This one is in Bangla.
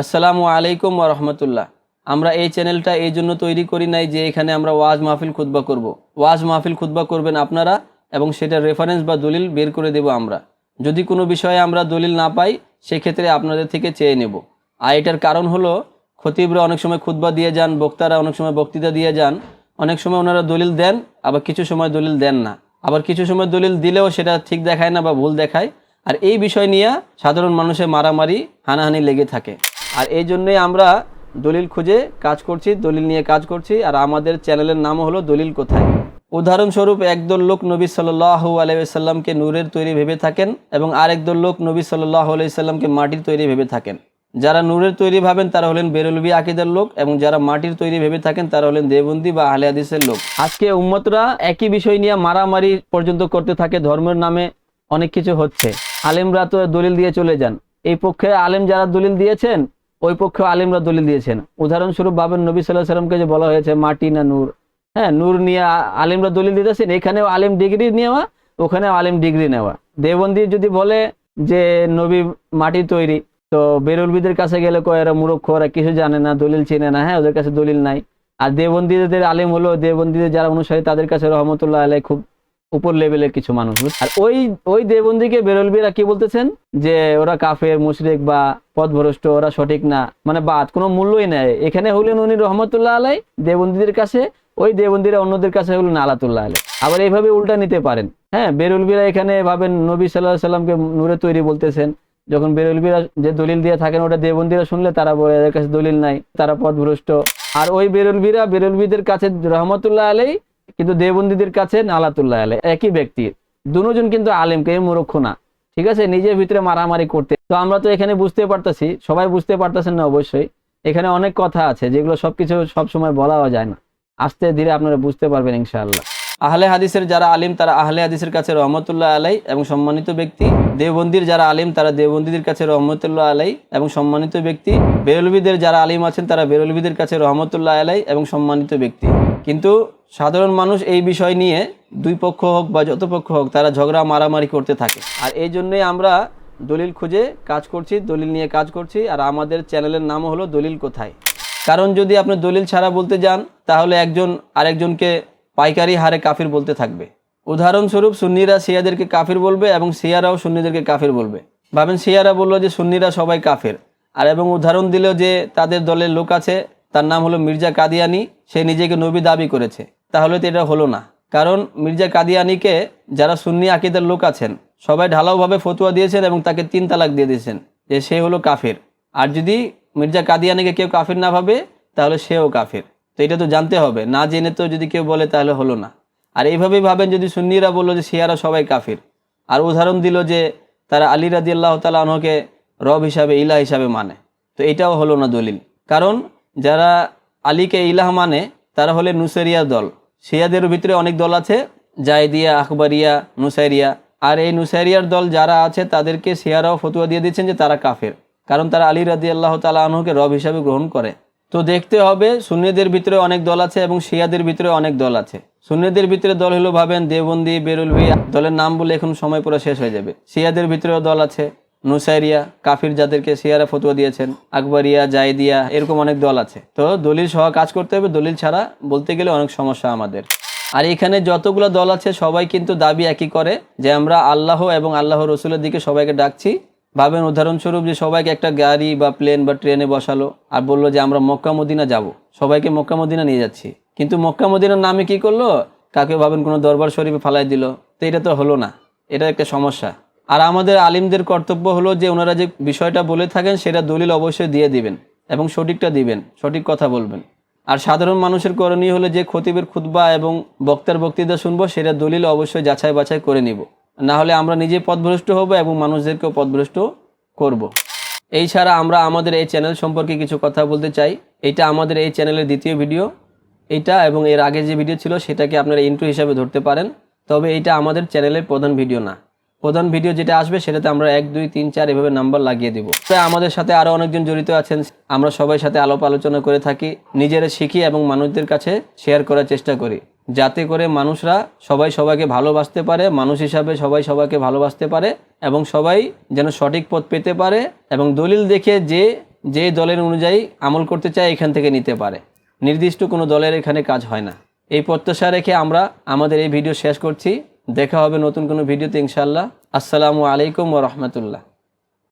আসসালামু আলাইকুম রহমতুল্লাহ। আমরা এই চ্যানেলটা এই জন্য তৈরি করি নাই যে এখানে আমরা ওয়াজ মাহফিল খুতবা করব। ওয়াজ মাহফিল খুতবা করবেন আপনারা এবং সেটার রেফারেন্স বা দলিল বের করে দেব আমরা। যদি কোনো বিষয়ে আমরা দলিল না পাই, সেক্ষেত্রে আপনাদের থেকে চেয়ে নেব। আর এটার কারণ হলো, খতিবরা অনেক সময় খুতবা দিয়ে যান, বক্তারা অনেক সময় বক্তৃতা দিয়ে যান, অনেক সময় ওনারা দলিল দেন, আবার কিছু সময় দলিল দেন না। আবার কিছু সময় দলিল দিলেও সেটা ঠিক দেখায় না বা ভুল দেখায়। আর এই বিষয় নিয়ে সাধারণ মানুষের মারামারি, হানাহানি লেগে থাকে। আর এই জন্যই আমরা দলিল খুঁজে কাজ করছি, দলিল নিয়ে কাজ করছি। আর আমাদের চ্যানেলের নাম হলো দলিল কোথায়? উদাহরণস্বরূপ, একদল লোক নবী সাল্লাহু আলাইসাল্লামকে নূরের তৈরি ভেবে থাকেন এবং আরেকদল লোক নবী সাল্লাহ আলাইসাল্লামকে মাটির তৈরি ভেবে থাকেন। যারা নূরের তৈরি ভাবেন, তারা হলেন বেরলবি আকিদের লোক এবং যারা মাটির তৈরি ভেবে থাকেন, তারা হলেন দেবন্দি বা আহলে হাদিসের লোক। আজকে উম্মতরা একই বিষয় নিয়ে মারামারি পর্যন্ত করতে থাকে, ধর্মের নামে অনেক কিছু হচ্ছে। আলেমরা তো দলিল দিয়ে চলে যান। এই পক্ষে আলেম যারা দলিল দিয়েছেন ওই পক্ষে আলিমরা দলিল দিয়েছেন। উদাহরণস্বরূপ ভাবেন নবী সাল্লাহ সাল্লামকে যে বলা হয়েছে, মাটি না নূর। হ্যাঁ নূর নিয়ে আলেমরা দলিল দিতেছেন, এখানেও আলিম ডিগ্রি নেওয়া, ওখানেও আলিম ডিগ্রি নেওয়া। দেবন্দি যদি বলে যে নবী মাটি তৈরি, তো বেরুলবিদের কাছে গেলে কয়, এরা মূর্খ, ওরা কিছু জানে না, দলিল চিনে না। হ্যাঁ ওদের কাছে দলিল নাই। আর দেবন্দীদের আলিম হলো দেবন্দীদের যারা অনুসারী, তাদের কাছে রহমতুল্লাহ আলাই খুব উপর লেভেলের কিছু মানুষ আর ওই ওই দেবন্দীকে বেরলবিরা কি বলতেছেন? যে ওরা কাফের, মুশরিক বা পথভ্রষ্ট, ওরা সঠিক না মানে বাদ, কোনো মূল্যই নেই। এখানে হলেন উনি রহমতুল্লাহ আলাই, দেবন্দীদের কাছে, ওই দেবন্দীরা অন্যদের কাছে হলেন আলাতুল্লাহ আলাই। আবার এইভাবে উল্টা নিতে পারেন। হ্যাঁ বেরুলবিরা এখানে ভাবেন নবী সাল্লাহ সাল্লামকে নূরে তৈরি বলতেছেন। যখন বেরুলবিরা যে দলিল দিয়ে থাকেন, ওটা দেবন্দিরা শুনলে তারা বলে, এদের কাছে দলিল নাই, তারা পথভ্রষ্ট। আর ওই বেরুলবিরা, বেরুলবিদের কাছে রহমতুল্লাহ আলাই কিন্তু দেবন্দীদের কাছে নালাতুল্লাহ আলাই একই ব্যক্তি। দুজন কিন্তু আলেম, কেউ মূর্খ না। ঠিক আছে? নিজের ভিতরে মারামারি করতে। তো আমরা তো এখানে বুঝতে পারতেছি, সবাই বুঝতে পারতেছেন না অবশ্যই। এখানে অনেক কথা আছে, যেগুলো সবকিছু সবসময় বলাও যায় না। আস্তে ধীরে আপনারা বুঝতে পারবেন ইনশাআল্লাহ। আহলে হাদিসের যারা আলিম, তারা আহলে হাদিসের কাছে রহমতুল্লাহ আলাই এবং সম্মানিত ব্যক্তি। দেওবন্দির যারা আলিম, তারা দেওবন্দিদের কাছে রহমতুল্লাহ আলাই এবং সম্মানিত ব্যক্তি। বেরলবিদের যারা আলিম আছেন, তারা বেরলবিদের কাছে রহমতুল্লাহ আলাই এবং সম্মানিত ব্যক্তি। কিন্তু সাধারণ মানুষ এই বিষয় নিয়ে দুই পক্ষ হোক বা যত পক্ষ হোক, তারা ঝগড়া মারামারি করতে থাকে। আর এই জন্যই আমরা দলিল খুঁজে কাজ করছি, দলিল নিয়ে কাজ করছি। আর আমাদের চ্যানেলের নাম হলো দলিল কোথায়। কারণ যদি আপনি দলিল ছাড়া বলতে যান, তাহলে একজন আরেকজনকে পাইকারি হারে কাফির বলতে থাকবে। উদাহরণস্বরূপ সুন্নিরা সিয়াদেরকে কাফির বলবে এবং সিয়ারাও সুন্নিদেরকে কাফির বলবে। ভাবেন সিয়ারা বলল যে সুন্নিরা সবাই কাফের। আর এবং উদাহরণ দিল যে তাদের দলের লোক আছে, তার নাম হলো মির্জা কাদিয়ানি, সে নিজেকে নবী দাবি করেছে। তাহলে তো এটা হলো না। কারণ মির্জা কাদিয়ানিকে যারা সুন্নি আকিদের লোক আছেন, সবাই ঢালাওভাবে ফতুয়া দিয়েছেন এবং তাকে তিন তালাক দিয়ে দিয়েছেন যে সে হলো কাফের। আর যদি মির্জা কাদিয়ানিকে কেউ কাফের না ভাবে, তাহলে সেও কাফের। তো এটা তো জানতে হবে, না জেনে তো যদি কেউ বলে তাহলে হলো না। আর এইভাবেই ভাবেন যদি সুন্নিরা বলল যে শিয়ারা সবাই কাফির। আর উদাহরণ দিল যে তারা আলী রাদি আল্লাহ আনহকে রব হিসাবে ইলা হিসাবে মানে। তো এটাও হলো না দলিল। কারণ যারা আলীকে ইলাহ মানে তারা হলে নুসেরিয়া দল। শিয়াদের ভিতরে অনেক দল আছে, জায়দিয়া আখবরিয়া নুসাইরিয়া। আর এই নুসাইরিয়ার দল যারা আছে, তাদেরকে শিয়ারাও ফতুয়া দিয়ে দিচ্ছেন যে তারা কাফের। কারণ তারা আলী রাদি আল্লাহ তালা আনহকে রব হিসাবে গ্রহণ করে। তো দেখতে হবে, সুন্নিদের ভিতরে অনেক দল আছে এবং শিয়াদের ভিতরে অনেক দল আছে। সুন্নিদের ভিতরে দল হলো ভাবেন দেবন্দি বেরুলভি, দলের নাম বলে এখন সময় পুরো শেষ হয়ে যাবে। শিয়াদের ভিতরেও দল আছে। নুসাইরিয়া, কাফির যাদেরকে শিয়ারা ফতুয়া দিয়েছেন, আকবরিয়া জাইদিয়া এরকম অনেক দল আছে। তো দলিল সহ কাজ করতে হবে, দলিল ছাড়া বলতে গেলে অনেক সমস্যা আমাদের। আর এখানে যতগুলো দল আছে, সবাই কিন্তু দাবি একই করে যে আমরা আল্লাহ এবং আল্লাহ রসুলের দিকে সবাইকে ডাকছি। ভাবেন উদাহরণস্বরূপ যে সবাইকে একটা গাড়ি বা প্লেন বা ট্রেনে বসালো আর বলল যে আমরা মক্কা মদিনা যাব। সবাইকে মক্কা নিয়ে যাচ্ছি। কিন্তু মক্কা নামে কি করল? কাকে ভাবেন কোনো দরবার শরীফে ফালাই দিল? তো এটা তো হলো না। এটা একটা সমস্যা। আর আমাদের আলিমদের কর্তব্য হলো যে ওনারা যে বিষয়টা বলে থাকেন, সেটা দলিল অবশ্যই দিয়ে দিবেন এবং সঠিকটা দিবেন, সঠিক কথা বলবেন। আর সাধারণ মানুষের করণীয় হলো যে খতিবের খুতবা এবং বক্তার বক্তৃতা শুনব, সেটা দলিল অবশ্যই যাচাই বাছাই করে নিব। না হলে আমরা নিজে পথভ্রষ্ট হব এবং মানুষদেরকেও পথভ্রষ্ট করব। এই ছাড়া আমরা আমাদের এই চ্যানেল সম্পর্কে কিছু কথা বলতে চাই। এটা আমাদের এই চ্যানেলের দ্বিতীয় ভিডিও। এটা এবং এর আগে যে ভিডিও ছিল, সেটাকে আপনারা ইন্ট্রো হিসাবে ধরতে পারেন। তবে এটা আমাদের চ্যানেলের প্রধান ভিডিও না। প্রধান ভিডিও যেটা আসবে, সেটাতে আমরা এক, দুই, তিন, চার এভাবে নাম্বার লাগিয়ে দিব। তাই আমাদের সাথে আরও অনেকজন জড়িত আছেন। আমরা সবাই সাথে আলাপ আলোচনা করে থাকি। নিজেরা শিখি এবং মানুষদের কাছে শেয়ার করার চেষ্টা করি। যাতে করে মানুষরা সবাই সবাইকে ভালোবাসতে পারে, মানুষ হিসাবে সবাই সবাইকে ভালোবাসতে পারে এবং সবাই যেন সঠিক পথ পেতে পারে এবং দলিল দেখে যে যে দলের অনুযায়ী আমল করতে চায় এখান থেকে নিতে পারে। নির্দিষ্ট কোনো দলের এখানে কাজ হয় না। এই প্রত্যাশা রেখে আমরা আমাদের এই ভিডিও শেষ করছি। দেখা হবে নতুন কোনো ভিডিওতে ইনশাল্লাহ আসসালামু আলাইকুম ও রহমতুল্লাহ।